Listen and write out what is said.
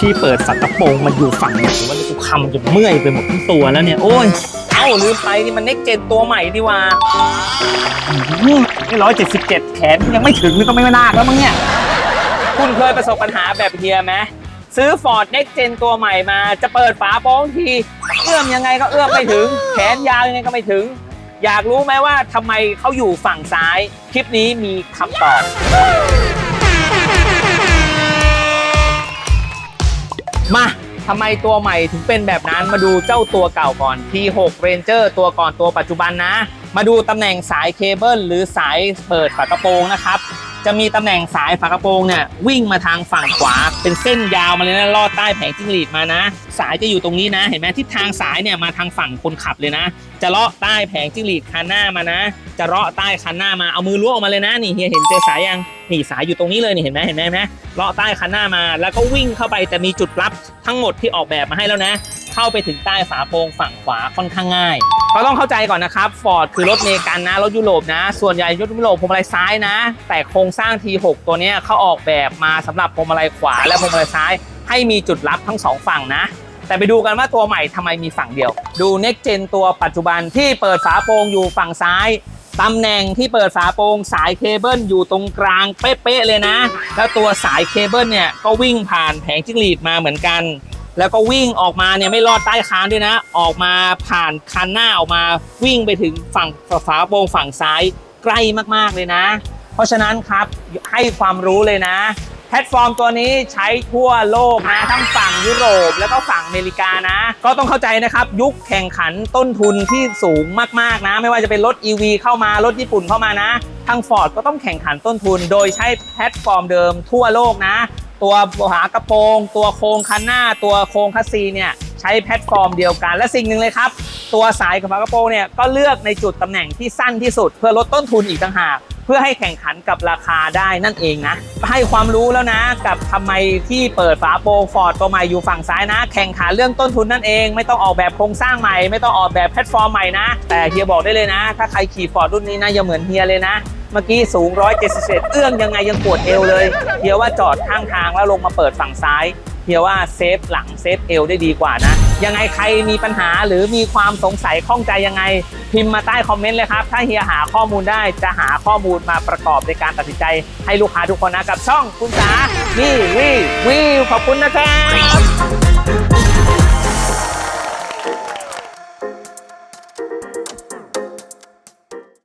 ที่เปิดฝากระโปรงมันอยู่ฝั่งไหนวะเนี่ยกูคำจนเมื่อยไปหมดทั้งตัวแล้วเนี่ย โอ้ย เอ้าลืมไปนี่มันเน็กเจนตัวใหม่นี่ว่านี่ร้อยเจ็ดสิบเจ็ดแขนยังไม่ถึงนี่ก็ไม่น่าแล้วมั้งเนี่ย คุณเคยประสบปัญหาแบบเฮียไหมซื้อ Ford Next Gen ตัวใหม่มา จะเปิดฝาโปรงทีเอื้อมยังไงก็เอื้อมไม่ถึง แขนยาวยังไงก็ไม่ถึง อยากรู้ไหมว่าทำไมเขาอยู่ฝั่งซ้าย คลิปนี้มีคำตอบ ทำไมตัวใหม่ถึงเป็นแบบนั้นมาดูเจ้าตัวเก่าก่อน T6 Ranger ตัวก่อนตัวปัจจุบันนะ มาดูตำแหน่งสายเคเบิลหรือสายเปิดฝากระโปรงนะครับ จะมีตำแหน่งสายฝากระโปรงเนี่ยวิ่งมาทางฝั่งขวา เป็นเส้นยาวมาเลยนะลอดใต้แผงจิ้งหรีดมานะ สายจะอยู่ตรงนี้นะ เห็นไหมทิศทางสายเนี่ยมาทางฝั่งคนขับเลยนะ จะเลาะใต้แผงจิ้งหรีดคันหน้ามานะ จะเลาะใต้คันหน้ามาเอามือล้วงออกมาเลยนะนี่เฮียเห็นเจอสายยังนี่สายอยู่ตรงนี้เลยนี่เห็นไหมเห็นไหมเห็นไหมเลาะใต้คันหน้ามา แล้วก็วิ่งเข้าไปแต่มีจุดลับทั้งหมดที่ออกแบบมาให้แล้วนะ เข้าไปถึงใต้ฝาโปรงฝั่งขวาค่อนข้างง่าย ก็ต้องเข้าใจก่อนนะครับ Ford คือรถเมกันนะ รถยุโรปนะ ส่วนใหญ่รถยุโรปพวงมาลัยซ้ายนะ แต่โครงสร้าง T6 ตัวนี้เขาออกแบบมาสำหรับพวงมาลัยขวาและพวงมาลัยซ้าย ให้มีจุดลับทั้งสองฝั่งนะ แต่ไปดูกันว่าตัวใหม่ทำไมมีฝั่งเดียว ดู Next Gen ตัวปัจจุบันที่เปิดฝาโปรงอยู่ฝั่งซ้ายตำแหน่งที่เปิดฝาโปรงสายเคเบิลอยู่ตรงกลางเป๊ะๆเลยนะ แล้วตัวสายเคเบิลเนี่ยก็วิ่งผ่านแผงจิ้งหรีดมาเหมือนกัน แล้วก็วิ่งออกมาเนี่ยไม่รอดใต้คานด้วยนะ ออกมาผ่านคันหน้าออกมาวิ่งไปถึงฝั่งฝาโปรงฝั่งซ้ายใกล้มากๆเลยนะ เพราะฉะนั้นครับให้ความรู้เลยนะ แพลตฟอร์มตัวนี้ใช้ทั่วโลกนะทั้งฝั่งยุโรปแล้วก็ฝั่งอเมริกานะ ก็ต้องเข้าใจนะครับ ยุคแข่งขันต้นทุนที่สูงมากๆนะ ไม่ว่าจะเป็นรถ EV เข้ามารถญี่ปุ่นเข้ามานะทาง Ford ก็ต้องแข่งขันต้นทุน โดยใช้แพลตฟอร์มเดิมทั่วโลกนะ ตัวหากระโปรง ตัวโครงคันหน้า ตัวโครงคัสซีเนี่ยใช้แพลตฟอร์มเดียวกัน และสิ่งหนึ่งเลยครับ ตัวสายกับฝากระโปรงเนี่ยก็เลือกในจุดตำแหน่งที่สั้นที่สุด เพื่อลดต้นทุนอีกต่างหากเพื่อให้แข่งขันกับราคาได้นั่นเองนะ ให้ความรู้แล้วนะกับทำไมที่เปิดฝาโปรงฟอร์ดตัวใหม่อยู่ฝั่งซ้ายนะ แข่งขันเรื่องต้นทุนนั่นเอง ไม่ต้องออกแบบโครงสร้างใหม่ ไม่ต้องออกแบบแพลตฟอร์มใหม่นะ แต่เฮียบอกได้เลยนะ ถ้าใครขี่ฟอร์ดรุ่นนี้นะอย่าเหมือนเฮียเลยนะ เมื่อกี้สูง 177 เอื้องยังไงยังปวดเอวเลยเฮียว่าจอดข้างทางแล้วลงมาเปิดฝั่งซ้ายเฮียว่าเซฟหลังเซฟเอวได้ดีกว่านะ ยังไงใครมีปัญหาหรือมีความสงสัยข้องใจยังไง พิมพ์มาใต้คอมเมนต์เลยครับ ถ้าเฮียหาข้อมูลได้จะหาข้อมูลมาประกอบในการตัดสินใจให้ลูกค้าทุกคนนะกับช่องคุณสานี่วิววิวขอบคุณนะครับ